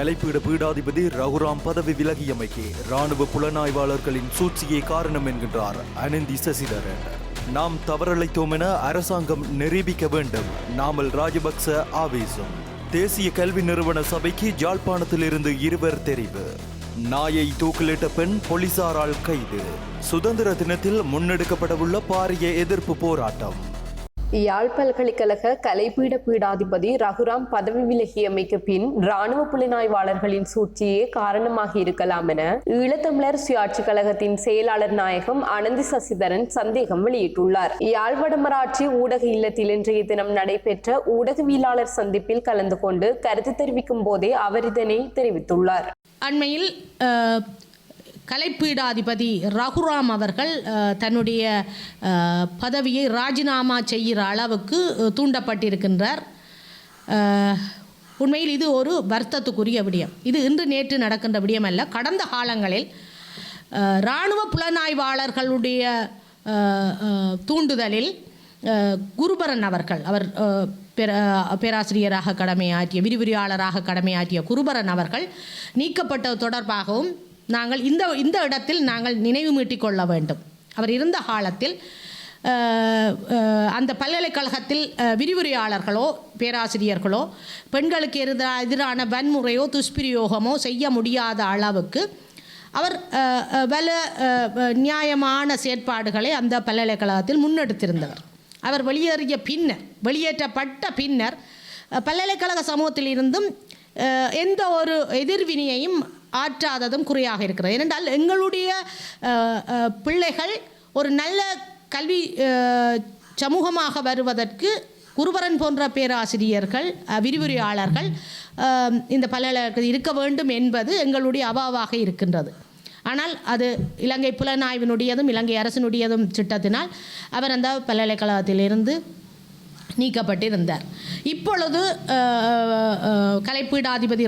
கலைப்பீட பீடாதிபதி ரகுராம் பதவி விலகியமைக்கு ராணுவ புலனாய்வாளர்களின் சூழ்ச்சியே காரணம் என்கின்றார் அனந்தி சசிதரன். நாம் தவறளித்தோம் என அரசாங்கம் நிரூபிக்க வேண்டும். நாமல் ராஜபக்ச ஆவேசம். தேசிய கல்வி நிறுவன சபைக்கு ஜாழ்ப்பாணத்திலிருந்து இருவர் தெரிவு. நாயை தூக்கிலிட்ட பெண் போலீசாரால் கைது. சுதந்திர தினத்தில் முன்னெடுக்கப்படவுள்ள பாரிய எதிர்ப்பு போராட்டம். யாழ் பல்கலைக்கழக கலைப்பீட பீடாதிபதி ரகுராம் பதவி விலகியமைக்கு பின் ராணுவ புலனாய்வாளர்களின் சூழ்ச்சியே காரணமாக இருக்கலாம் என ஈழத்தமிழர் சுயாட்சி கழகத்தின் செயலாளர் நாயகம் அனந்தி சசிதரன் சந்தேகம் வெளியிட்டுள்ளார். யாழ் வடமராட்சி ஊடக இல்லத்தில் இன்றைய தினம் நடைபெற்ற ஊடகவியலாளர் சந்திப்பில் கலந்து கொண்டு கருத்து தெரிவிக்கும் போதே அவர் இதனை தெரிவித்துள்ளார். அண்மையில் கலைப்பீடாதிபதி ரகுராம் அவர்கள் தன்னுடைய பதவியை ராஜினாமா செய்கிற அளவுக்கு தூண்டப்பட்டிருக்கின்றார். உண்மையில் இது ஒரு வருத்தத்துக்குரிய விடயம். இது இன்று நேற்று நடக்கின்ற விடயம் அல்ல கடந்த காலங்களில் இராணுவ புலனாய்வாளர்களுடைய தூண்டுதலில் குருபரன் அவர்கள் அவர் பேராசிரியராக கடமையாற்றிய விரிவுரையாளராக கடமையாற்றிய குருபரன் அவர்கள் நீக்கப்பட்டது தொடர்பாகவும் நாங்கள் இந்த இந்த இடத்தில் நாங்கள் நினைவு மீட்டிக் கொள்ள வேண்டும். அவர் இருந்த காலத்தில் அந்த பல்கலைக்கழகத்தில் விரிவுரையாளர்களோ பேராசிரியர்களோ பெண்களுக்கு எதிராக எதிரான வன்முறையோ துஷ்பிரயோகமோ செய்ய முடியாத அளவுக்கு அவர் பல நியாயமான செயற்பாடுகளை அந்த பல்கலைக்கழகத்தில் முன்னெடுத்திருந்தவர். அவர் வெளியேறிய பின்னர் வெளியேற்றப்பட்ட பின்னர் பல்கலைக்கழக சமூகத்திலிருந்தும் எந்த ஒரு எதிர்வினையையும் ஆற்றாததும் குறையாக இருக்கிறது. ஏனென்றால் எங்களுடைய பிள்ளைகள் ஒரு நல்ல கல்வி சமூகமாக வருவதற்கு குருவரன் போன்ற பேராசிரியர்கள் விரிவுரையாளர்கள் இந்த பல்கலைக்கழகத்தில் இருக்க வேண்டும் என்பது எங்களுடைய அவாவாக இருக்கின்றது. ஆனால் அது இலங்கை புலனாய்வினுடையதும் இலங்கை அரசினுடையதும் திட்டத்தினால் அவர் அந்த பல்கலைக்கழகத்திலிருந்து நீக்கப்பட்டிருந்தார். இப்பொழுது கலைப்பீடாதிபதி அஹ், கலைப்பீடாதிபதி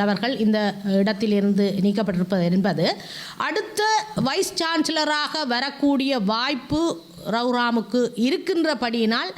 அவர்கள் இந்த இடத்திலிருந்து நீக்கப்பட்டிருப்பது என்பது அடுத்த வைஸ் சான்சலராக வரக்கூடிய வாய்ப்பு ரவுராமுக்கு இருக்கின்றபடியினால்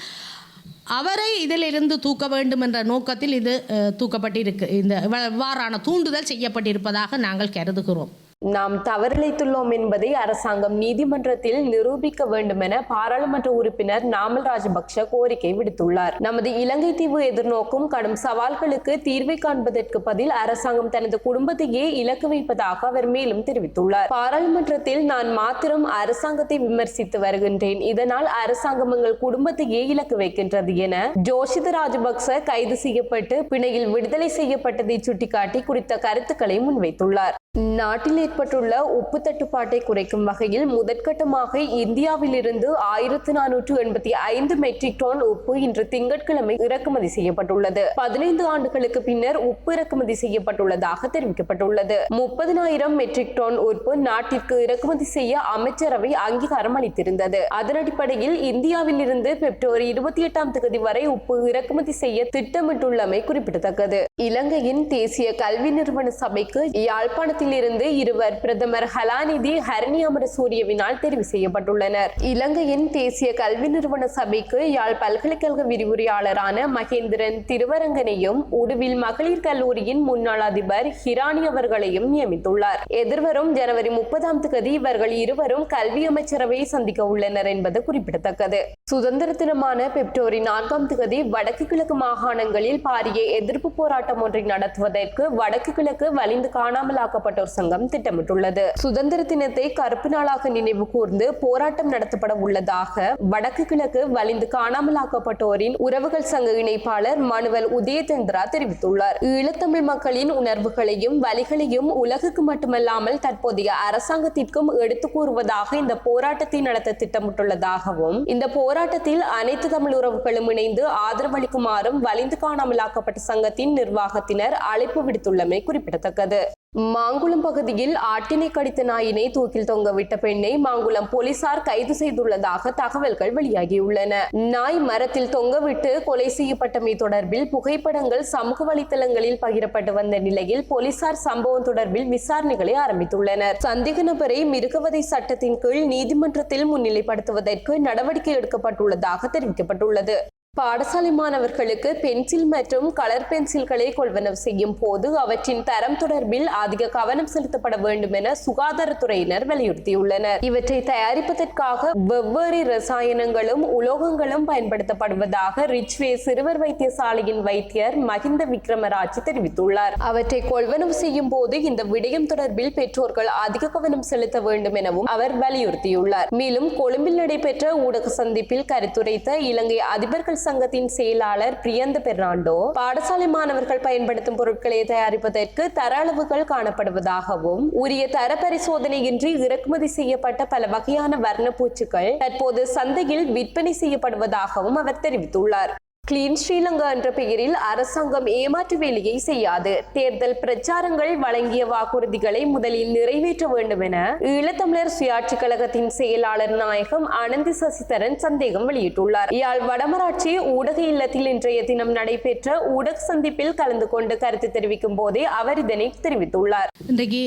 அவரை இதிலிருந்து தூக்க வேண்டும் என்ற நோக்கத்தில் இது தூக்கப்பட்டிருக்கு இந்த இவ்வாறான தூண்டுதல் செய்யப்பட்டிருப்பதாக நாங்கள் கருதுகிறோம். நாம் தவறிழைத்துள்ளோம் என்பதை அரசாங்கம் நீதிமன்றத்தில் நிரூபிக்க வேண்டும் என பாராளுமன்ற உறுப்பினர் நாமல் ராஜபக்ஷ கோரிக்கை விடுத்துள்ளார். நமது இலங்கை தீவு எதிர்நோக்கும் கடும் சவால்களுக்கு தீர்வை காண்பதற்கு பதில் அரசாங்கம் தனது குடும்பத்தையே இலக்கு வைப்பதாக அவர் மேலும் தெரிவித்துள்ளார். பாராளுமன்றத்தில் நான் மாத்திரம் அரசாங்கத்தை விமர்சித்து வருகின்றேன். இதனால் அரசாங்கம் எங்கள் குடும்பத்தையே இலக்கு வைக்கின்றது என ஜோஷித ராஜபக்ச கைது செய்யப்பட்டு பிணையில் விடுதலை செய்யப்பட்டதை சுட்டிக்காட்டி குறித்த கருத்துக்களை முன்வைத்துள்ளார். நாட்டில் ஏற்பட்டுள்ள உப்பு தட்டுப்பாட்டை குறைக்கும் வகையில் முதற்கட்டமாக இந்தியாவிலிருந்து ஆயிரத்து நானூற்று எண்பத்தி ஐந்து மெட்ரிக் டன் உப்பு இன்று திங்கட்கிழமை இறக்குமதி செய்யப்பட்டுள்ளது. பதினைந்து ஆண்டுகளுக்கு பின்னர் உப்பு இறக்குமதி செய்யப்பட்டுள்ளதாக தெரிவிக்கப்பட்டுள்ளது. முப்பதினாயிரம் மெட்ரிக் டன் உப்பு நாட்டிற்கு இறக்குமதி செய்ய அமைச்சரவை அங்கீகாரம் அளித்திருந்தது. அதன் அடிப்படையில் இந்தியாவில் இருந்து பிப்ரவரி இருபத்தி எட்டாம் தேதி வரை உப்பு இறக்குமதி செய்ய திட்டமிட்டுள்ளமை குறிப்பிடத்தக்கது. இலங்கையின் தேசிய கல்வி நிறுவன சபைக்கு யாழ்ப்பாணத்தில் இருந்து இருபது இருவர் பிரதமர் ஹலாநிதி ஹரணி அமரசூரியவினால் தெரிவு செய்யப்பட்டுள்ளனர். இலங்கையின் தேசிய கல்வி நிறுவன சபைக்கு யாழ் பல்கலைக்கழக விரிவுரையாளரான மகேந்திரன் திருவரங்கனையும் உடுவில் மகளிர் கல்லூரியின் முன்னாள் அதிபர் ஹிரானி அவர்களையும் நியமித்துள்ளார். எதிர்வரும் ஜனவரி முப்பதாம் தேதி இவர்கள் இருவரும் கல்வி அமைச்சரவையை சந்திக்க உள்ளனர் என்பது குறிப்பிடத்தக்கது. சுதந்திர தினமான பெப்டோரி நான்காம் தேதி வடக்கு கிழக்கு மாகாணங்களில் பாரிய எதிர்ப்பு போராட்டம் ஒன்றை நடத்துவதற்கு வடக்கு கிழக்கு வலிந்து காணாமலாக்கப்பட்டோர் சங்கம் திட்டம் திட்டமிட்டுள்ளது. சுதந்திர தினத்தை கருப்பு நாளாக நினைவு கூர்ந்து போராட்டம் நடத்தப்பட உள்ளதாக வடக்கு கிழக்கு வலிந்து காணாமலாக்கப்பட்டோரின் உறவுகள் சங்க இணைப்பாளர் மனுவல் உதயதந்திரா தெரிவித்துள்ளார். ஈழத்தமிழ் மக்களின் உணர்வுகளையும் வழிகளையும் உலகுக்கு மட்டுமல்லாமல் தற்போதைய அரசாங்கத்திற்கும் எடுத்து கூறுவதாக இந்த போராட்டத்தை நடத்த திட்டமிட்டுள்ளதாகவும் இந்த போராட்டத்தில் அனைத்து தமிழ் உறவுகளும் இணைந்து ஆதரவளிக்குமாறும் வலிந்து காணாமலாக்கப்பட்ட சங்கத்தின் நிர்வாகத்தினர் அழைப்பு விடுத்துள்ளமை குறிப்பிடத்தக்கது. மாங்குளம் பகுதியில் ஆட்டினை கடித்த நாயினை தூக்கில் தொங்கவிட்ட பெண்ணை மாங்குளம் போலீசார் கைது செய்துள்ளதாக தகவல்கள் வெளியாகியுள்ளன. நாய் மரத்தில் தொங்கவிட்டு கொலை செய்யப்பட்டமை தொடர்பில் புகைப்படங்கள் சமூக வலைதளங்களில் பகிரப்பட்டு வந்த நிலையில் போலீசார் சம்பவம் தொடர்பில் விசாரணைகளை ஆரம்பித்துள்ளனர். சந்தேக நபரை மிருகவதை சட்டத்தின் கீழ் நீதிமன்றத்தில் முன்னிலைப்படுத்துவதற்கு நடவடிக்கை எடுக்கப்பட்டுள்ளதாக தெரிவிக்கப்பட்டுள்ளது. பாடசாலை மாணவர்களுக்கு பென்சில் மற்றும் கலர் பென்சில்களை கொள்வனவு செய்யும் போது அவற்றின் தரம் தொடர்பில் அதிக கவனம் செலுத்தப்பட வேண்டும் என சுகாதாரத்துறையினர் வலியுறுத்தியுள்ளனர். இவற்றை தயாரிப்பதற்காக வெவ்வேறு ரசாயனங்களும் உலோகங்களும் பயன்படுத்தப்படுவதாக ரிச்வே சிறுவர் வைத்தியசாலையின் வைத்தியர் மகிந்த விக்ரமராஜ் தெரிவித்துள்ளார். அவற்றை கொள்வனவு செய்யும் போது இந்த விடயம் தொடர்பில் பெற்றோர்கள் அதிக கவனம் செலுத்த வேண்டும் எனவும் அவர் வலியுறுத்தியுள்ளார். மேலும் கொழும்பில் நடைபெற்ற ஊடக சந்திப்பில் கருத்துரைத்த இலங்கை அதிபர்கள் சங்கத்தின் செயலாளர் பிரியந்த பெர்னாண்டோ பாடசாலை மாணவர்கள் பயன்படுத்தும் பொருட்களை தயாரிப்பதற்கு தர அளவுகள் காணப்படுவதாகவும் உரிய தர பரிசோதனையின்றி இறக்குமதி செய்யப்பட்ட பல வகையான வர்ணப்பூச்சுக்கள் தற்போது சந்தையில் விற்பனை செய்யப்படுவதாகவும் அவர் தெரிவித்துள்ளார். கிளீன் ஸ்ரீலங்கா என்ற பெயரில் அரசாங்கம் ஏமாற்று வேலையை செய்யாது. தேர்தல் பிரச்சாரங்கள் வழங்கிய வாக்குறுதிகளை முதலில் நிறைவேற்ற வேண்டும் என ஈழத்தமிழர் சுயாட்சி கழகத்தின் செயலாளர் நாயகம் ஆனந்தி சசிதரன் சந்தேகம் வெளியிட்டுள்ளார். யாழ் வடமராட்சி ஊடக இல்லத்தில் இன்றைய தினம் நடைபெற்ற ஊடக சந்திப்பில் கலந்து கொண்டு கருத்து தெரிவிக்கும் போதே அவர் இதனை தெரிவித்துள்ளார். இன்றைக்கு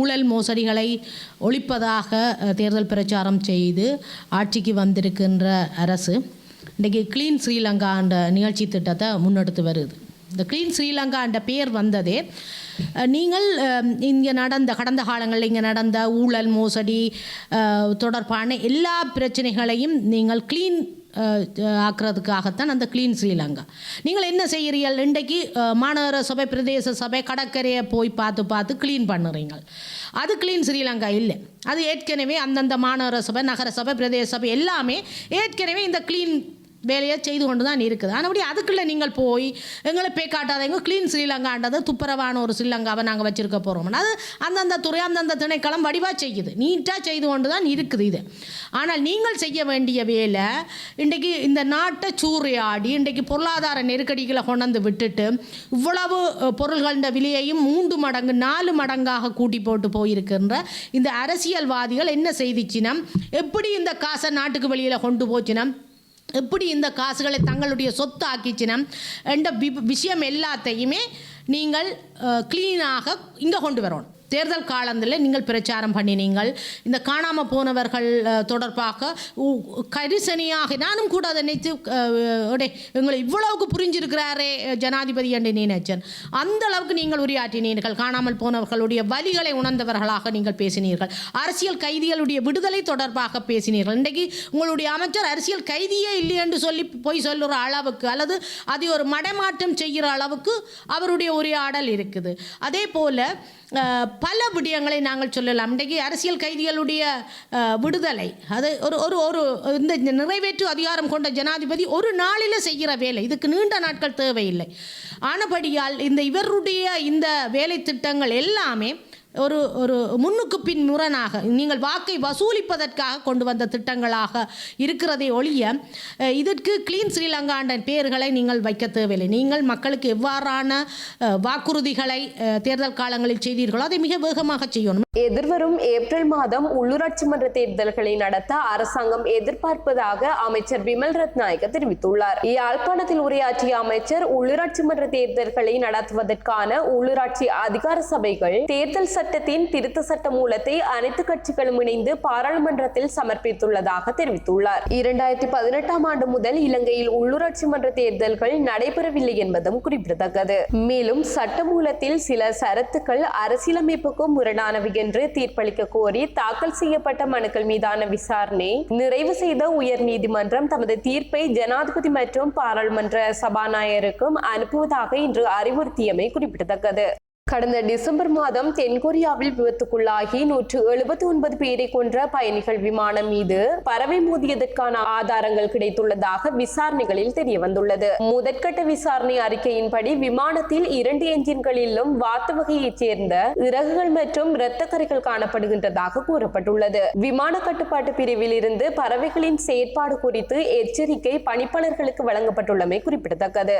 ஊழல் மோசடிகளை ஒழிப்பதாக தேர்தல் பிரச்சாரம் செய்து ஆட்சிக்கு வந்திருக்கின்ற அரசு இன்றைக்கி க்ளீன் ஸ்ரீலங்கா என்ற நிகழ்ச்சி திட்டத்தை முன்னெடுத்து வருது. இந்த க்ளீன் ஸ்ரீலங்கா என்ற பேர் வந்ததே நீங்கள் இங்கே நடந்த கடந்த காலங்களில் இங்கே நடந்த ஊழல் மோசடி தொடர்பான எல்லா பிரச்சனைகளையும் நீங்கள் க்ளீன் ஆக்குறதுக்காகத்தான் அந்த க்ளீன் ஸ்ரீலங்கா நீங்கள் என்ன செய்கிறீர்கள்? இன்றைக்கு மாநகர சபை பிரதேச சபை கடற்கரையை போய் பார்த்து பார்த்து க்ளீன் பண்ணுறீங்க அது க்ளீன் ஸ்ரீலங்கா இல்லை. அது ஏற்கனவே அந்தந்த மாநகர சபை நகர சபை பிரதேச சபை எல்லாமே ஏற்கனவே இந்த க்ளீன் வேலையை செய்து கொண்டு தான் இருக்குது. ஆனபடி அதுக்குள்ளே நீங்கள் போய் எங்களை பே காட்டாதீங்க க்ளீன் ஸ்ரீலங்கான்றது துப்புரவான ஒரு ஸ்ரீலங்காவை நாங்கள் வச்சுருக்க போகிறோம் அது அந்தந்த துறை அந்தந்த திணைக்களம் வடிவாக செய்யுது. நீட்டாக செய்து கொண்டு தான் இருக்குது இது. ஆனால் நீங்கள் செய்ய வேண்டிய வேலை இன்றைக்கு இந்த நாட்டை சூறையாடி இன்றைக்கு பொருளாதார நெருக்கடிகளை கொண்டாந்து விட்டுட்டு இவ்வளவு அஹ், பொருள்களின் விலையையும் மூன்று மடங்கு நாலு மடங்காக கூட்டி போட்டு போயிருக்கின்ற இந்த அரசியல்வாதிகள் என்ன செய்திச்சினம் எப்படி இந்த காசை நாட்டுக்கு வெளியில் கொண்டு போச்சினம்? எப்படி இந்த காசுகளை தங்களுடைய சொத்து ஆக்கிச்சினம் என்ற விஷயம் எல்லாத்தையுமே நீங்கள் க்ளீனாக இங்கே கொண்டு வரணும். தேர்தல் காலத்தில் நீங்கள் பிரச்சாரம் பண்ணினீங்கள். இந்த காணாமல் போனவர்கள் தொடர்பாக உ- நானும் கூட அதை நினைத்து அடே, எங்களை இவ்வளவுக்கு புரிஞ்சிருக்கிறாரே ஜனாதிபதி என்று நினைச்சேன் அந்த அளவுக்கு நீங்கள் உரையாற்றினீர்கள். காணாமல் போனவர்களுடைய வலிகளை உணர்ந்தவர்களாக நீங்கள் பேசினீர்கள். அரசியல் கைதிகளுடைய விடுதலை தொடர்பாக பேசினீர்கள். இன்றைக்கு உங்களுடைய அமைச்சர் அரசியல் கைதியே இல்லை என்று சொல்லி போய் சொல்லுற அளவுக்கு அல்லது அதை ஒரு மடமாற்றம் செய்கிற அளவுக்கு அவருடைய உரையாடல் இருக்குது. அதே போல் பல விடயங்களை நாங்கள் சொல்லலாம். இன்றைக்கு அரசியல் கைதிகளுடைய விடுதலை அது ஒரு ஒரு ஒரு இந்த நிறைவேற்று அதிகாரம் கொண்ட ஜனாதிபதி ஒரு நாளில் செய்கிற வேலை. இதுக்கு நீண்ட நாட்கள் தேவையில்லை. ஆனபடியால் இந்த இவருடைய இந்த வேலை திட்டங்கள் எல்லாமே ஒரு ஒரு முன்னுக்கு பின் முரணாக நீங்கள் வாக்கை வசூலிப்பதற்காக கொண்டு வந்த திட்டங்களாக இருக்கிறதை ஒழிய இதற்கு கிளீன் ஸ்ரீலங்காண்ட பெயர்களை நீங்கள் வைக்க தேவையில்லை. நீங்கள் மக்களுக்கு எவ்வாறான வாக்குறுதிகளை தேர்தல் காலங்களில் செய்தீர்களோ அதை மிக வேகமாக செய்யணும். எதிர்வரும் ஏப்ரல் மாதம் உள்ளூராட்சி மன்ற தேர்தல்களை நடத்த அரசாங்கம் எதிர்பார்ப்பதாக அமைச்சர் விமல் ரத்நாயக்க தெரிவித்துள்ளார். யாழ்ப்பாணத்தில் உரையாற்றிய அமைச்சர் உள்ளூராட்சி மன்ற தேர்தல்களை நடத்துவதற்கான உள்ளூராட்சி அதிகார சபைகள் தேர்தல் சட்டத்தின் திருத்த சட்ட மூலத்தை அனைத்து கட்சிகளும் இணைந்து பாராளுமன்றத்தில் சமர்ப்பித்துள்ளதாக தெரிவித்துள்ளார். இரண்டாயிரத்தி பதினெட்டாம் ஆண்டு முதல் இலங்கையில் உள்ளூராட்சி மன்ற தேர்தல்கள் நடைபெறவில்லை என்பதும் குறிப்பிடத்தக்கது. மேலும் சட்டமூலத்தில் சில சரத்துக்கள் அரசியலமைப்புக்கும் முரணானவை என்று தீர்ப்பளிக்க கோரி தாக்கல் செய்யப்பட்ட மனுக்கள் மீதான விசாரணை நிறைவு செய்த உயர் நீதிமன்றம் தமது தீர்ப்பை ஜனாதிபதி மற்றும் பாராளுமன்ற சபாநாயகருக்கும் அனுப்புவதாக இன்று அறிவுறுத்தியமை குறிப்பிடத்தக்கது. கடந்த டிசம்பர் மாதம் தென்கொரியாவில் விபத்துக்குள்ளாகி நூற்று எழுபத்தி ஒன்பது பேரை கொன்ற பயணிகள் விமானம் மீது பறவை மோதியதற்கான ஆதாரங்கள் கிடைத்துள்ளதாக விசாரணைகளில் தெரியவந்துள்ளது. முதற்கட்ட விசாரணை அறிக்கையின்படி விமானத்தில் இரண்டு என்ஜின்களிலும் வாத்து வகையைச் சேர்ந்த இறகுகள் மற்றும் இரத்த கரைகள் காணப்படுகின்றதாக கூறப்பட்டுள்ளது. விமான கட்டுப்பாட்டு பிரிவில் இருந்து பறவைகளின் செயற்பாடு குறித்து எச்சரிக்கை பணிப்பாளர்களுக்கு வழங்கப்பட்டுள்ளமை குறிப்பிடத்தக்கது.